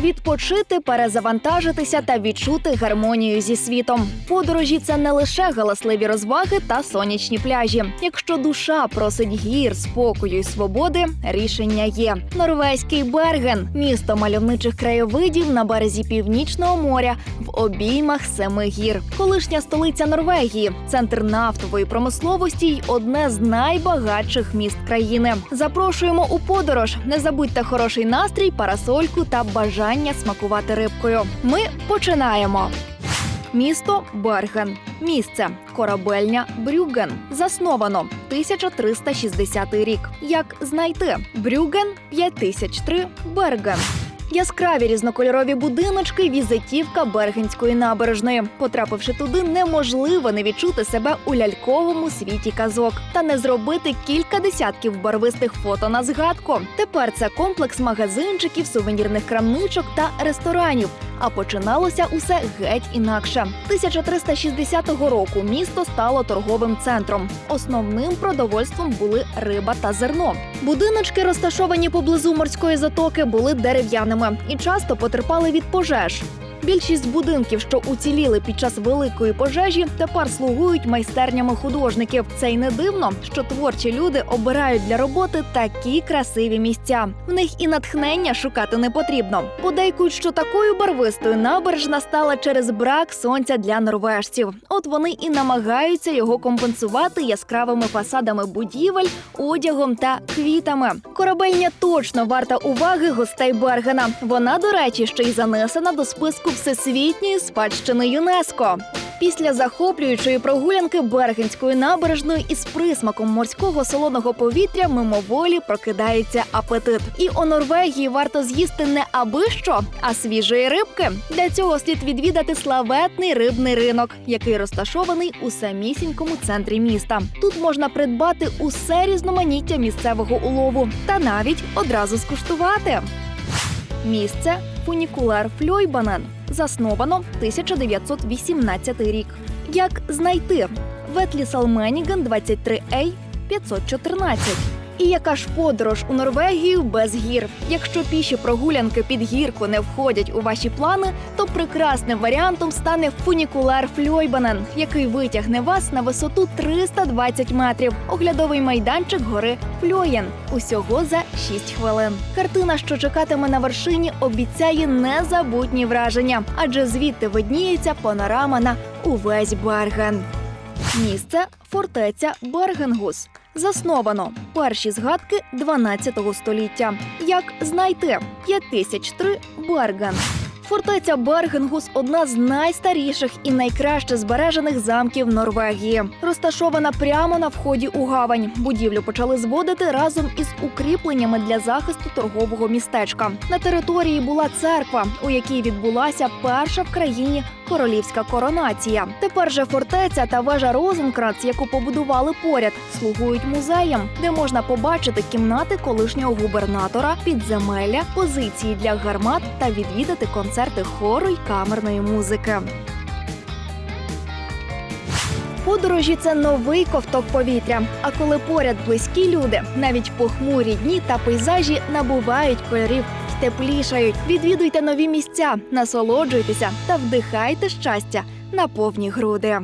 відпочити, перезавантажитися та відчути гармонію зі світом. Подорожі це не лише галасливі розваги та сонячні пляжі. Якщо душа просить гір, спокою і свободи, рішення є. Норвезький Берген, місто мальовничих краєвидів на березі північного моря в обіймах семи гір. Колишня столиця Норвегії, центр нафтової промисловості й одне з найбагатших міст країни. Запрошуємо у подорож. Не забудьте хороший настрій, парасольку та бажання смакувати рибкою. Ми починаємо. Місто Берген. Місце корабельня Брюген. Засновано 1360 рік. Як знайти Брюген 5003 Берген. Яскраві різнокольорові будиночки, візитівка Бергенської набережної. Потрапивши туди, неможливо не відчути себе у ляльковому світі казок та не зробити кілька десятків барвистих фото на згадку. Тепер це комплекс магазинчиків, сувенірних крамничок та ресторанів. А починалося усе геть інакше. 1360 року місто стало торговим центром. Основним продовольством були риба та зерно. Будиночки, розташовані поблизу морської затоки, були дерев'яними і часто потерпали від пожеж. Більшість будинків, що уціліли під час великої пожежі, тепер слугують майстернями художників. Це й не дивно, що творчі люди обирають для роботи такі красиві місця. В них і натхнення шукати не потрібно. Подейкують, що такою барвистою набережна стала через брак сонця для норвежців. От вони і намагаються його компенсувати яскравими фасадами будівель, одягом та квітами. Корабельня точно варта уваги гостей Бергена. Вона, до речі, ще й занесена до списку всесвітньої спадщини ЮНЕСКО. Після захоплюючої прогулянки Бергенською набережною із присмаком морського солоного повітря мимоволі прокидається апетит. І у Норвегії варто з'їсти не аби що, а свіжої рибки. Для цього слід відвідати славетний рибний ринок, який розташований у самісінькому центрі міста. Тут можна придбати усе різноманіття місцевого улову та навіть одразу скуштувати. Місце фунікулер Фльойбанен. Засновано 1918 рік. Як знайти Ветлісалменіген 23A 514. І яка ж подорож у Норвегію без гір? Якщо піші прогулянки під гірку не входять у ваші плани, то прекрасним варіантом стане фунікулер Фльойбанен, який витягне вас на висоту 320 метрів. Оглядовий майданчик гори Фльоєн. Усього за 6 хвилин. Картина, що чекатиме на вершині, обіцяє незабутні враження, адже звідти видніється панорама на увесь Берген. Місце фортеця Бергенгус. Засновано перші згадки 12 століття. Як знайти 5003 Берген. Фортеця Бергенгус одна з найстаріших і найкраще збережених замків Норвегії. Розташована прямо на вході у гавань. Будівлю почали зводити разом із укріпленнями для захисту торгового містечка. На території була церква, у якій відбулася перша в країні королівська коронація. Тепер же фортеця та вежа Розенкранц, яку побудували поряд, слугують музеєм, де можна побачити кімнати колишнього губернатора, підземелля, позиції для гармат та відвідати концерти хору й камерної музики. Подорожі це новий ковток повітря. А коли поряд близькі люди, навіть похмурі дні та пейзажі набувають кольорів теплішають. Відвідуйте нові місця, насолоджуйтеся та вдихайте щастя на повні груди.